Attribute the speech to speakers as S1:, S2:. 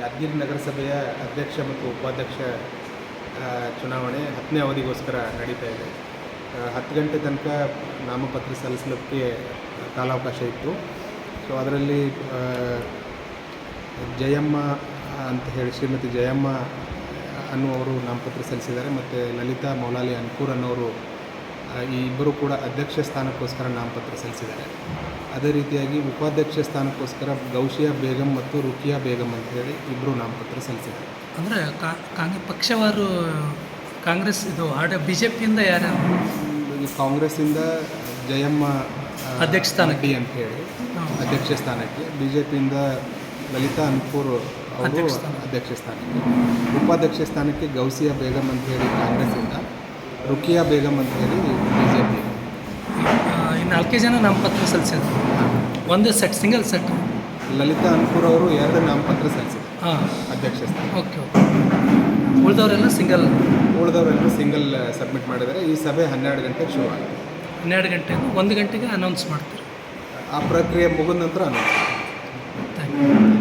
S1: ಯಾದಗಿರಿ ನಗರಸಭೆಯ ಅಧ್ಯಕ್ಷ ಮತ್ತು ಉಪಾಧ್ಯಕ್ಷ ಚುನಾವಣೆ ಹತ್ತನೇ ಅವಧಿಗೋಸ್ಕರ ನಡೀತಾ ಇದೆ. ಹತ್ತು ಗಂಟೆ ತನಕ ನಾಮಪತ್ರ ಸಲ್ಲಿಸಲಿಕ್ಕೆ ಕಾಲಾವಕಾಶ ಇತ್ತು. ಸೊ ಅದರಲ್ಲಿ ಜಯಮ್ಮ ಅಂತ ಹೇಳಿ, ಶ್ರೀಮತಿ ಜಯಮ್ಮ ಅನ್ನುವರು ನಾಮಪತ್ರ ಸಲ್ಲಿಸಿದ್ದಾರೆ. ಮತ್ತು ಲಲಿತಾ ಮೌಲಾಲಿ ಅನ್ಕೂರ್ ಅನ್ನೋರು ಈ ಇಬ್ಬರು ಕೂಡ ಅಧ್ಯಕ್ಷ ಸ್ಥಾನಕ್ಕೋಸ್ಕರ ನಾಮಪತ್ರ ಸಲ್ಲಿಸಿದ್ದಾರೆ. ಅದೇ ರೀತಿಯಾಗಿ ಉಪಾಧ್ಯಕ್ಷ ಸ್ಥಾನಕ್ಕೋಸ್ಕರ ಗೌಶಿಯಾ ಬೇಗಂ ಮತ್ತು ರುಕಿಯಾ ಬೇಗಂ ಅಂತ ಹೇಳಿ ಇಬ್ಬರು ನಾಮಪತ್ರ ಸಲ್ಲಿಸಿದ್ದಾರೆ.
S2: ಅಂದರೆ ಕಾಂಗ್ರೆಸ್ ಪಕ್ಷವಾರು ಕಾಂಗ್ರೆಸ್ ಇದು ಆಡ ಬಿ ಜೆ ಪಿಯಿಂದ ಯಾರು
S1: ಕಾಂಗ್ರೆಸ್ಸಿಂದ ಜಯಮ್ಮ
S2: ಅಧ್ಯಕ್ಷ ಸ್ಥಾನಕ್ಕೆ.
S1: ಅಂತ ಹೇಳಿ ಅಧ್ಯಕ್ಷ ಸ್ಥಾನಕ್ಕೆ ಬಿ ಜೆ ಪಿಯಿಂದ ಲಲಿತಾ ಅನ್ಪೂರ್ ಅವರು
S2: ಅಧ್ಯಕ್ಷ
S1: ಸ್ಥಾನಕ್ಕೆ ಉಪಾಧ್ಯಕ್ಷ ಸ್ಥಾನಕ್ಕೆ ಗೌಸಿಯಾ ಬೇಗಂ ಅಂತ ಹೇಳಿ ಕಾಂಗ್ರೆಸ್ಸಿಂದ ರುಕಿಯಾ ಬೇಗಂ ಅಂತ ಹೇಳಿ
S2: ನಾಲ್ಕೇ ಜನ ನಾಮಪತ್ರ ಸಲ್ಲಿಸಿದ್ರು. ಒಂದು ಸೆಟ್ ಸಿಂಗಲ್ ಸೆಟ್.
S1: ಲಲಿತಾ ಅನ್ಪೂರ್ ಅವರು ಎರಡು ನಾಮಪತ್ರ ಸಲ್ಲಿಸಿದ್ರು.
S2: ಹಾಂ.
S1: ಅಧ್ಯಕ್ಷ ಸ್ಥಾನ.
S2: Okay okay. ಉಳಿದವರೆಲ್ಲ ಸಿಂಗಲ್.
S1: ಉಳಿದವರೆಲ್ಲರೂ ಸಿಂಗಲ್ ಸಬ್ಮಿಟ್ ಮಾಡಿದರೆ ಈ ಸಭೆ ಹನ್ನೆರಡು ಗಂಟೆಗೆ ಶುರು ಆಗುತ್ತೆ.
S2: ಹನ್ನೆರಡು ಗಂಟೆ ಒಂದು ಗಂಟೆಗೆ ಅನೌನ್ಸ್ ಮಾಡ್ತಾರೆ.
S1: ಆ ಪ್ರಕ್ರಿಯೆ ಮುಗಿದ ನಂತರ ಅನೌನ್ಸ್
S2: ಥ್ಯಾಂಕ್ ಯು.